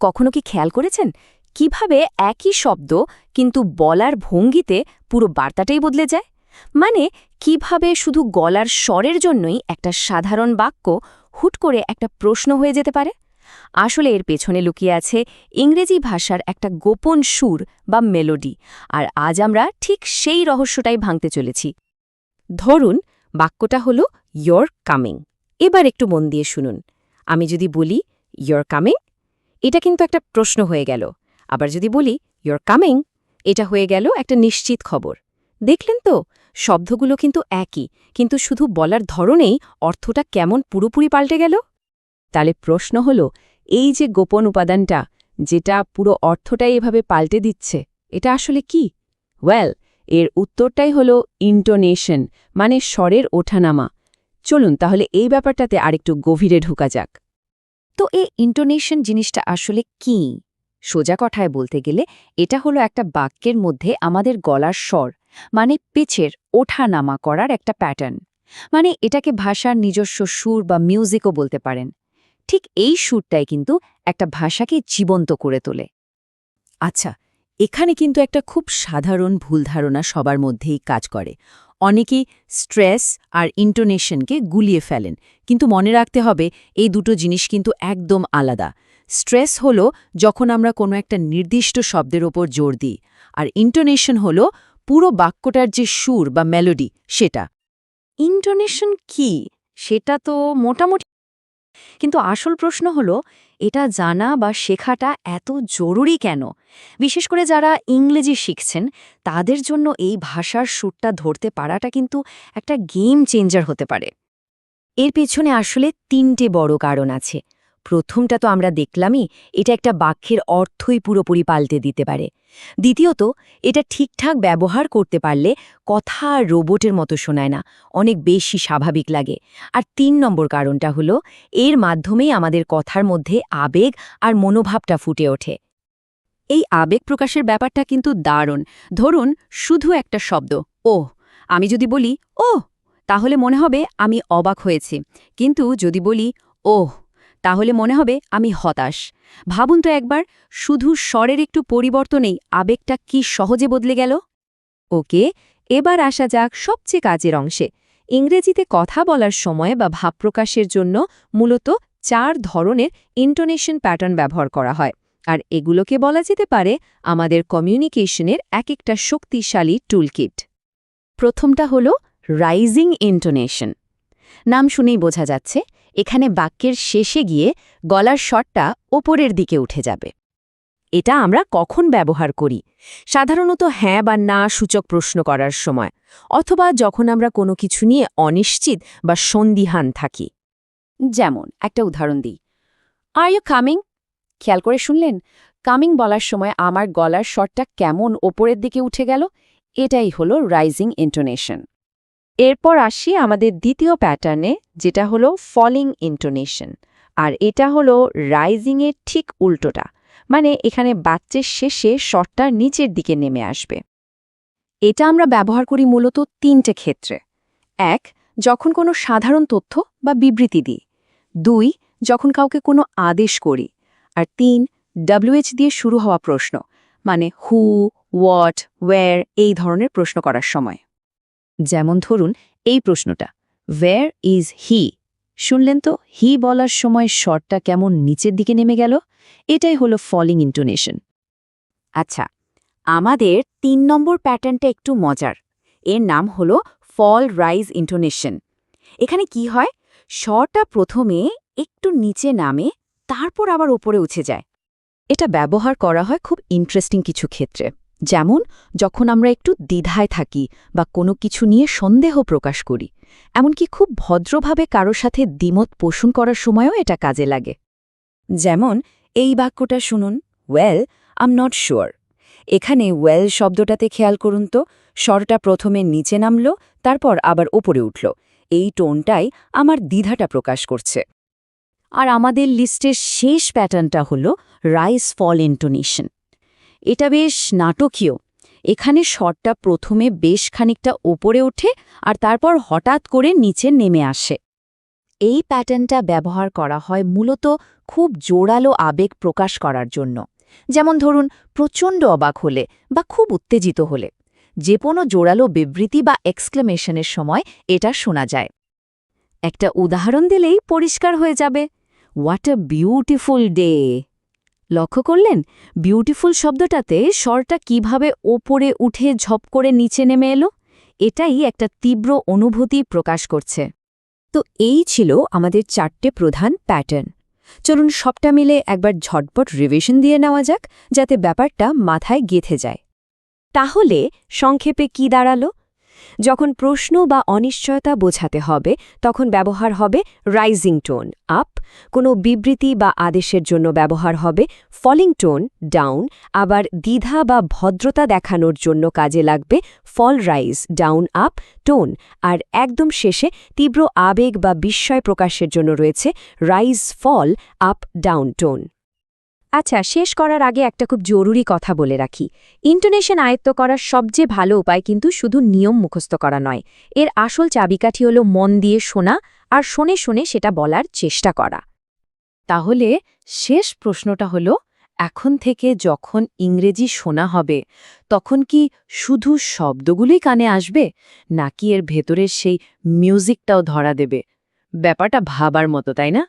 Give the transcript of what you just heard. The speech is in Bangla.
কখনো কি খেয়াল করেছেন? কীভাবে একই শব্দ, কিন্তু বলার ভঙ্গিতে পুরো বার্তাটাই বদলে যায়? মানে কীভাবে শুধু গলার স্বরের জন্যই একটা সাধারণ বাক্য হুট করে একটা প্রশ্ন হয়ে যেতে পারে? আসলে এর পেছনে লুকিয়ে আছে ইংরেজি ভাষার একটা গোপন সুর বা মেলোডি, আর আজ আমরা ঠিক সেই রহস্যটাই ভাঙতে চলেছি। ধরুন, বাক্যটা হলো ইয়োর কামিং এবার একটু মন দিয়ে শুনুন। আমি যদি বলি ইয়োর কামিং এটা কিন্তু একটা প্রশ্ন হয়ে গেল। আবার যদি বলি ইয়োর কামিং এটা হয়ে গেল একটা নিশ্চিত খবর। দেখলেন তো, শব্দগুলো কিন্তু একই, কিন্তু শুধু বলার ধরনেই অর্থটা কেমন পুরোপুরি পাল্টে গেল? তাহলে প্রশ্ন হল, এই যে গোপন উপাদানটা, যেটা পুরো অর্থটাই এভাবে পাল্টে দিচ্ছে, এটা আসলে কি? ওয়েল এর উত্তরটাই হল ইন্টোনেশন মানে স্বরের ওঠানামা। চলুন তাহলে এই ব্যাপারটাতে আরেকটু গভীরে ঢুকা যাক। তো এই ইন্টোনেশন জিনিসটা আসলে কি? সোজা কথায় বলতে গেলে, এটা হলো একটা বাক্যের মধ্যে আমাদের গলার স্বর মানে পিচের ওঠা-নামা করার একটা প্যাটার্ন মানে এটাকে ভাষার নিজস্ব সুর বা মিউজিকও বলতে পারেন। ঠিক এই সুরটাই কিন্তু একটা ভাষাকে জীবন্ত করে তোলে। আচ্ছা এখানে কিন্তু একটা খুব সাধারণ ভুল ধারণা সবার মধ্যেই কাজ করে। অনেকেই স্ট্রেস আর ইন্টোনেশনকে গুলিয়ে ফেলেন। কিন্তু মনে রাখতে হবে, এই দুটো জিনিস কিন্তু একদম আলাদা। স্ট্রেস হলো যখন আমরা কোনো একটা নির্দিষ্ট শব্দের ওপর জোর দিই, আর ইন্টোনেশন হলো পুরো বাক্যটার যে সুর বা মেলোডি, সেটা। ইন্টোনেশন কি? সেটা তো মোটামুটি কিন্তু আসল প্রশ্ন হলো, এটা জানা বা শেখাটা এত জরুরি কেন? বিশেষ করে যারা ইংরেজি শিখছেন, তাদের জন্য এই ভাষার সুরটা ধরতে পারাটা কিন্তু একটা গেম চেঞ্জার হতে পারে। এর পেছনে আসলে তিনটে বড় কারণ আছে। প্রথমটা তো আমরা দেখলামই, এটা একটা বাক্যের অর্থই পুরোপুরি পাল্টে দিতে পারে। দ্বিতীয়ত, এটা ঠিকঠাক ব্যবহার করতে পারলে কথা আর রোবটের মতো শোনায় না, অনেক বেশি স্বাভাবিক লাগে। আর তিন নম্বর কারণটা হলো, এর মাধ্যমেই আমাদের কথার মধ্যে আবেগ আর মনোভাবটা ফুটে ওঠে। এই আবেগ প্রকাশের ব্যাপারটা কিন্তু দারুণ। ধরুন, শুধু একটা শব্দ ও আমি যদি বলি ও তাহলে মনে হবে আমি অবাক হয়েছি। কিন্তু যদি বলি, ওহ তাহলে মনে হবে আমি হতাশ। ভাবুন তো একবার, শুধু স্বরের একটু পরিবর্তনেই আবেগটা কি সহজে বদলে গেল? ওকে, এবার আসা যাক সবচেয়ে কাজের অংশে। ইংরেজিতে কথা বলার সময় বা ভাব প্রকাশের জন্য মূলত চার ধরনের ইন্টোনেশন প্যাটার্ন ব্যবহার করা হয়। আর এগুলোকে বলা যেতে পারে আমাদের কমিউনিকেশনের এক একটা শক্তিশালী টুলকিট প্রথমটা হল রাইজিং ইন্টোনেশন নাম শুনেই বোঝা যাচ্ছে, এখানে বাক্যের শেষে গিয়ে গলার শটটা ওপরের দিকে উঠে যাবে। এটা আমরা কখন ব্যবহার করি? সাধারণত হ্যাঁ বা না সূচক প্রশ্ন করার সময়, অথবা যখন আমরা কোনো কিছু নিয়ে অনিশ্চিত বা সন্দিহান থাকি। যেমন, একটা উদাহরণ দিই। আর ইউ কামিং খেয়াল করে শুনলেন? কামিং বলার সময় আমার গলার শটটা কেমন ওপরের দিকে উঠে গেল? এটাই হলো রাইজিং ইন্টোনেশন এরপর আসি আমাদের দ্বিতীয় প্যাটার্নে যেটা হলো ফলিং ইন্টোনেশন আর এটা হলো রাইজিংয়ের ঠিক উল্টোটা মানে এখানে বাচ্চের শেষে শটটা নিচের দিকে নেমে আসবে। এটা আমরা ব্যবহার করি মূলত তিনটে ক্ষেত্রে। এক, যখন কোনো সাধারণ তথ্য বা বিবৃতি দিই। দুই, যখন কাউকে কোনো আদেশ করি। আর তিন ডাব্লিউএচ দিয়ে শুরু হওয়া প্রশ্ন মানে হু হোয়াট ওয়্যার এই ধরনের প্রশ্ন করার সময়। যেমন ধরুন, এই প্রশ্নটা ওয়্যার ইজ হি শুনলেন তো হি বলার সময় শটটা কেমন নিচের দিকে নেমে গেল? এটাই হলো ফলিং ইন্টোনেশন আচ্ছা আমাদের তিন নম্বর প্যাটার্নটা একটু মজার। এর নাম হলো ফল রাইজ ইন্টোনেশন এখানে কি হয়? স্বরটা প্রথমে একটু নিচে নামে, তারপর আবার ওপরে উঠে যায়। এটা ব্যবহার করা হয় খুব ইন্টারেস্টিং কিছু ক্ষেত্রে। যেমন, যখন আমরা একটু দ্বিধায় থাকি বা কোনো কিছু নিয়ে সন্দেহ প্রকাশ করি, এমনকি খুব ভদ্রভাবে কারও সাথে দ্বিমত পোষণ করার সময়ও এটা কাজে লাগে। যেমন, এই বাক্যটা শুনুন ওয়েল আম নট শিওর এখানে ওয়েল শব্দটাতে খেয়াল করুন তো, স্বরটা প্রথমে নিচে নামল, তারপর আবার ওপরে উঠল। এই টোনটাই আমার দ্বিধাটা প্রকাশ করছে। আর আমাদের লিস্টের শেষ প্যাটার্নটা হল রাইস ফল ইন্টোনেশন এটা বেশ নাটকীয়। এখানে শটটা প্রথমে বেশ খানিকটা ওপরে ওঠে আর তারপর হঠাৎ করে নিচে নেমে আসে। এই প্যাটার্নটা ব্যবহার করা হয় মূলত খুব জোরালো আবেগ প্রকাশ করার জন্য। যেমন ধরুন, প্রচণ্ড অবাক হলে বা খুব উত্তেজিত হলে। যে কোনো জোরালো বিবৃতি বা এক্সক্লেমেশনের সময় এটা শোনা যায়। একটা উদাহরণ দিলেই পরিষ্কার হয়ে যাবে। What a beautiful day! লক্ষ্য করলেন বিউটিফুল শব্দটাতে স্বরটা কীভাবে ওপরে উঠে ঝপ করে নিচে নেমে এলো? এটাই একটা তীব্র অনুভূতি প্রকাশ করছে। তো এই ছিল আমাদের চারটে প্রধান প্যাটার্ন চলুন সবটা মিলে একবার ঝটপট রিভিশন দিয়ে নেওয়া যাক, যাতে ব্যাপারটা মাথায় গেথে যায়। তাহলে সংক্ষেপে কি দাঁড়াল? যখন প্রশ্ন বা অনিশ্চয়তা বোঝাতে হবে, তখন ব্যবহার হবে রাইজিং টোন আপ কোনো বিবৃতি বা আদেশের জন্য ব্যবহার হবে ফলিং টোন ডাউন আবার দ্বিধা বা ভদ্রতা দেখানোর জন্য কাজে লাগবে fall rise down up tone আর একদম শেষে তীব্র আবেগ বা বিস্ময় প্রকাশের জন্য রয়েছে rise fall up down tone আচ্ছা শেষ করার আগে একটা খুব জরুরি কথা বলে রাখি। ইন্টোনেশন আয়ত্ত করার সবচেয়ে ভালো উপায় কিন্তু শুধু নিয়ম মুখস্থ করা নয়। এর আসল চাবিকাঠি হলো মন দিয়ে শোনা আর শোনে শোনে সেটা বলার চেষ্টা করা। তাহলে শেষ প্রশ্নটা হলো, এখন থেকে যখন ইংরেজি শোনা হবে, তখন কি শুধু শব্দগুলোই কানে আসবে, নাকি এর ভেতরের সেই মিউজিকটাও ধরা দেবে? ব্যাপারটা ভাবার মতো, তাই না?